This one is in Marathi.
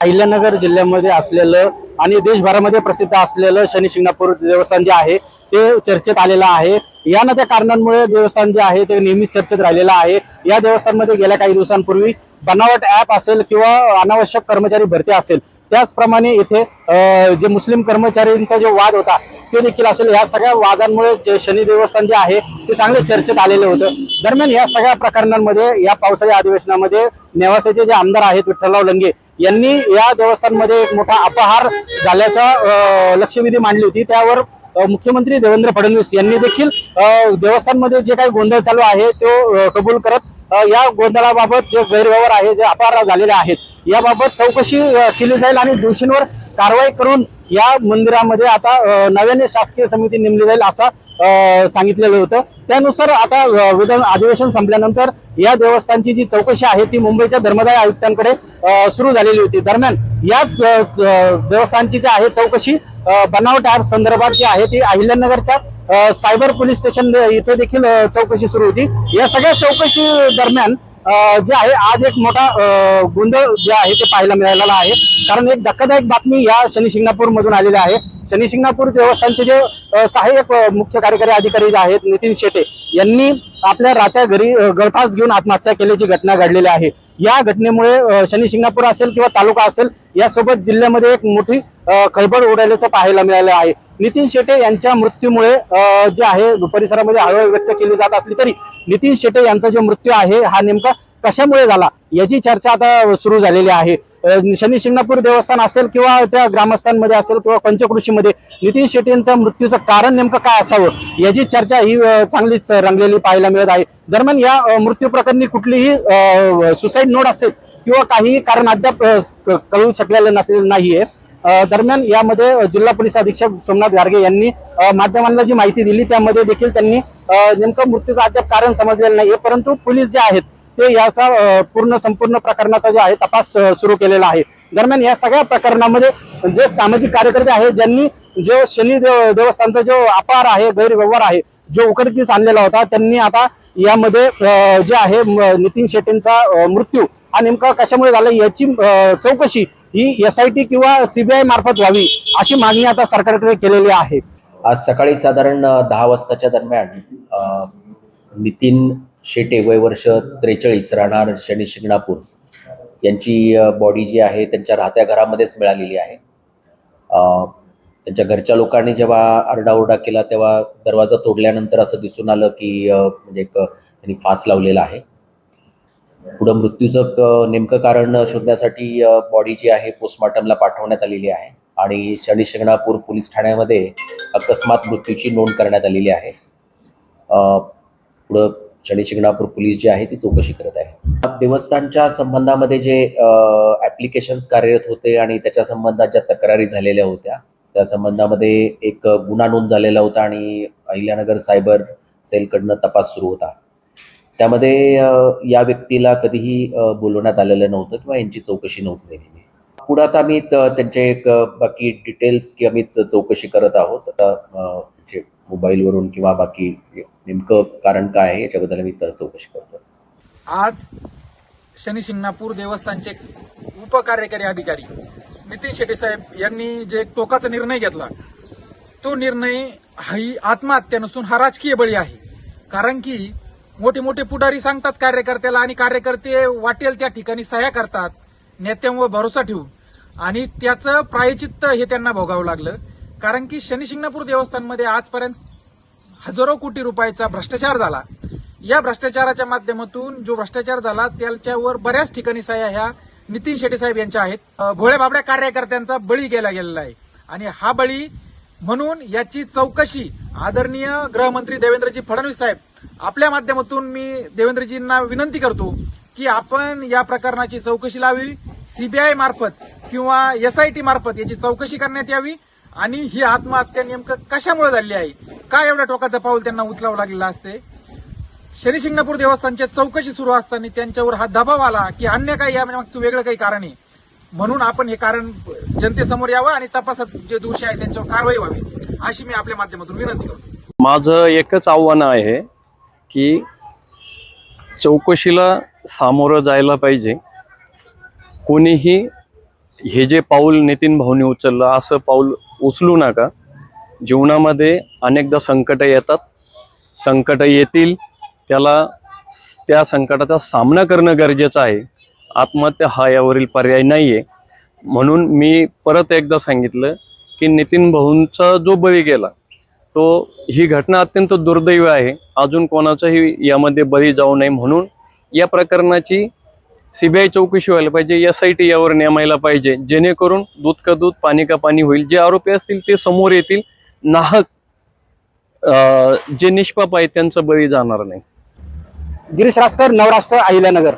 अहिल्यानगर जिल्ह्यामध्ये असलेलं आणि देशभरामध्ये प्रसिद्ध असलेलं शनी शिंगणापूर देवस्थान जे आहे ते चर्चेत आलेलं आहे. या ना त्या कारणांमुळे देवस्थान जे आहे ते नेहमीच चर्चेत राहिलेलं आहे. या देवस्थानमध्ये गेल्या काही दिवसांपूर्वी बनावट ऍप असेल किंवा अनावश्यक कर्मचारी भरती असेल त्याचप्रमाणे इथे जे मुस्लिम कर्मचाऱ्यांचा जो वाद होता ते देखील असेल. या सगळ्या वादांमुळे जे शनी देवस्थान जे आहे ते चांगले चर्चेत आलेले होतं. दरम्यान या सगळ्या प्रकरणांमध्ये या पावसाळी अधिवेशनामध्ये नेवासेचे जे आमदार आहेत विठ्ठलराव लंगे यांनी या देवस्थानमध्ये एक मोठा अपहार झाल्याचा लक्षविधी लक्षवेधी मांडली होती. त्यावर मुख्यमंत्री देवेंद्र फडणवीस यांनी देखील देवस्थानमध्ये जे काही गोंधळ चालू आहे तो कबूल करत या गोंधळाबाबत जे गैरव्यवहार आहे जे अपहार झालेले आहेत याबाबत चौकशी केली जाईल आणि दोषींवर कारवाई करून या मंदिरामध्ये आता नव्याने शासकीय समिती नेमली जाईल असं सांगितलेलं होतं. त्यानुसार आता विधान अधिवेशन संपल्यानंतर या देवस्थानची जी चौकशी आहे ती मुंबईच्या धर्मदाय आयुक्तांकडे सुरू झालेली होती. दरम्यान याच देवस्थानची जी आहे चौकशी बनावट ऍप संदर्भात जी आहे ती अहिल्यानगरच्या सायबर पोलीस स्टेशन इथे देखील चौकशी सुरू होती. या सगळ्या चौकशी दरम्यान जे आहे आज एक मोठा गोंधळ जे आहे ते पाहायला मिळालेला आहे. कारण एक धक्कादायक बातमी या शनी शिंगणापूर मधून आलेली आहे. शनी शिंगणापूर देवस्थानचे जे सहाय्यक मुख्य कार्यकारी अधिकारी जे आहेत नितीन शेटे यांनी आपल्या रात्या घरी गळफास घेऊन आत्महत्या केल्याची घटना घडलेली आहे. या घटनेमुळे अ, शनी शिंगणापूर असेल किंवा तालुका असेल यासोबत जिल्ह्यामध्ये एक मोठी खळबळ उडाल्याचं पाहायला मिळालं आहे. नितीन शेटे यांच्या मृत्यूमुळे जे आहे परिसरामध्ये हळहळ व्यक्त केली जात असली तरी नितीन शेटे यांचा जो मृत्यू आहे हा नेमका कशामुळे झाला? याची चर्चा आता सुरू झालेली आहे. शनी शिंगणापूर देवस्थान असेल किंवा त्या ग्रामस्थांमध्ये असेल किंवा पंचकृषीमध्ये नितीन शेट्टींचा मृत्यूचं कारण नेमकं काय असावं? याची चर्चा ही चांगलीच रंगलेली पाहायला मिळत आहे. दरम्यान या मृत्यू प्रकरणी कुठलीही सुसाईड नोट असेल किंवा काहीही कारण अद्याप क- कळू शकलेलं नसलेलं नाहीये. दरम्यान यामध्ये जिल्हा पोलीस अधीक्षक सोमनाथ गार्गे यांनी माध्यमांना जी माहिती दिली त्यामध्ये देखील त्यांनी नेमकं मृत्यूचं अद्याप कारण समजलेलं नाही परंतु पोलीस जे आहेत ते याचा पूर्ण संपूर्ण प्रकरणाचा जो आहे तपास सुरू केलेला आहे. दरम्यान या सगळ्या प्रकरणामध्ये जे सामाजिक कार्यकर्ते आहेत ज्यांनी जो शनी देव देवस्थानचा जो अपार आहे गैरव्यवहार आहे जो उकडकीस आणलेला होता त्यांनी आता यामध्ये जे आहे नितीन शेट्टींचा मृत्यू. हा नेमका कशामुळे झाला याची चौकशी ही एस आय टी किंवा सीबीआय मार्फत व्हावी अशी मागणी आता सरकारकडे केलेली आहे. आज सकाळी साधारण दहा वाजताच्या दरम्यान नितीन शेटे वय वर्ष त्रेचाळीस राहणार शनी शिंगणापूर. यांची बॉडी जी आहे त्यांच्या राहत्या घरामध्येच मिळालेली आहे. त्यांच्या घरच्या लोकांनी जेव्हा आरडाओरडा केला तेव्हा दरवाजा तोडल्यानंतर असं दिसून आलं की म्हणजे एक त्यांनी फास लावलेला आहे. पुढं मृत्यूचं नेमकं कारण शोधण्यासाठी बॉडी जी आहे पोस्टमॉर्टमला पाठवण्यात आलेली आहे. आणि शनी शिंगणापूर पोलीस ठाण्यामध्ये अकस्मात मृत्यूची नोंद करण्यात आलेली आहे. पुढं शनी शिंगणापूर पोलीस जी आहे ती चौकशी करत आहे. देवस्थानच्या संबंधामध्ये जे ऍप्लिकेशन्स कार्यरत होते आणि त्याच्या संबंधात ज्या तक्रारी झालेल्या होत्या त्या संबंधामध्ये एक गुन्हा नोंद झालेला होता आणि अहिल्यानगर सायबर सेलकडनं तपास सुरू होता. त्यामध्ये या व्यक्तीला कधीही बोलवण्यात आलेलं नव्हतं किंवा यांची चौकशी नव्हती झालेली. पुढं आता आम्ही त्यांचे एक बाकी डिटेल्स की आम्ही चौकशी करत आहोत. आता मोबाईलवरून किंवा बाकी नेमकं कारण काय आहे याच्याबद्दल आम्ही चौकशी करतो. आज शनी शिंगणापूर देवस्थानचे उपकार्यकारी अधिकारी नितीन शेट्टी साहेब यांनी जे टोकाचा निर्णय घेतला तो निर्णय ही आत्महत्या नसून हा राजकीय बळी आहे. कारण की मोठे मोठे पुढारी सांगतात कार्यकर्त्याला आणि कार्यकर्ते वाटेल त्या ठिकाणी सह्या करतात नेत्यांवर भरोसा ठेवून. आणि त्याचं प्रायचित्त हे त्यांना भोगावं लागलं. कारण की शनिशिंगणापूर देवस्थानमध्ये आजपर्यंत हजारो कोटी रुपयाचा भ्रष्टाचार झाला. या भ्रष्टाचाराच्या माध्यमातून जो भ्रष्टाचार झाला त्याच्यावर बऱ्याच ठिकाणी साया ह्या नितीन शेट्टी साहेब यांच्या आहेत. अ, भोळ्या बाबड्या कार्यकर्त्यांचा बळी केला गेलेला आहे. आणि हा बळी म्हणून याची चौकशी आदरणीय गृहमंत्री देवेंद्रजी फडणवीस साहेब आपल्या माध्यमातून मी देवेंद्रजींना विनंती करतो की आपण या प्रकरणाची चौकशी लावी. सीबीआय मार्फत किंवा एसआयटी मार्फत याची चौकशी करण्यात यावी. आणि ही आत्महत्या नेमकं कशामुळे झाली आहे? काय एवढ्या टोकाचं पाऊल त्यांना उचलावं लागलेलं असते? शनिशिंगणापूर देवस्थानच्या चौकशी सुरू असताना त्यांच्यावर हा दबाव आला की अन्य काही या मागचं वेगळं काही कारण आहे. म्हणून आपण हे कारण जनतेसमोर यावं आणि तपासात जे दोषी आहे त्यांच्यावर कारवाई व्हावी अशी मी आपल्या माध्यमातून विनंती करतो. माझं एकच आव्हान आहे की चौकशीला सामोरं जायला पाहिजे. कोणीही हे जे पाऊल नितीन भाऊनी उचललं असं पाऊल उचलू नका. जीवनामध्ये अनेकदा संकट येतात. संकट येतील त्याला त्या संकटाचा सामना करणं गरजेचं आहे. आत्महत्या हा यावरील पर्याय नाही आहे म्हणून मी परत एकदा सांगितलं की नितीन भाऊंचा जो बळी गेला तो ही घटना अत्यंत दुर्दैवी आहे. अजून कोणाचाही यामध्ये बळी जाऊ नये म्हणून या प्रकरणाची सीबीआय चौकशी व्हायला पाहिजे एस आय टी यावर नेमायला पाहिजे जेणेकरून दूध का दूध पाणी का पाणी होईल. जे आरोपी असतील ते समोर येतील. नाहक जे निष्पाप आहेत त्यांचा बळी जाणार नाही. गिरीश रासकर नवराष्ट्र अहिल्यानगर.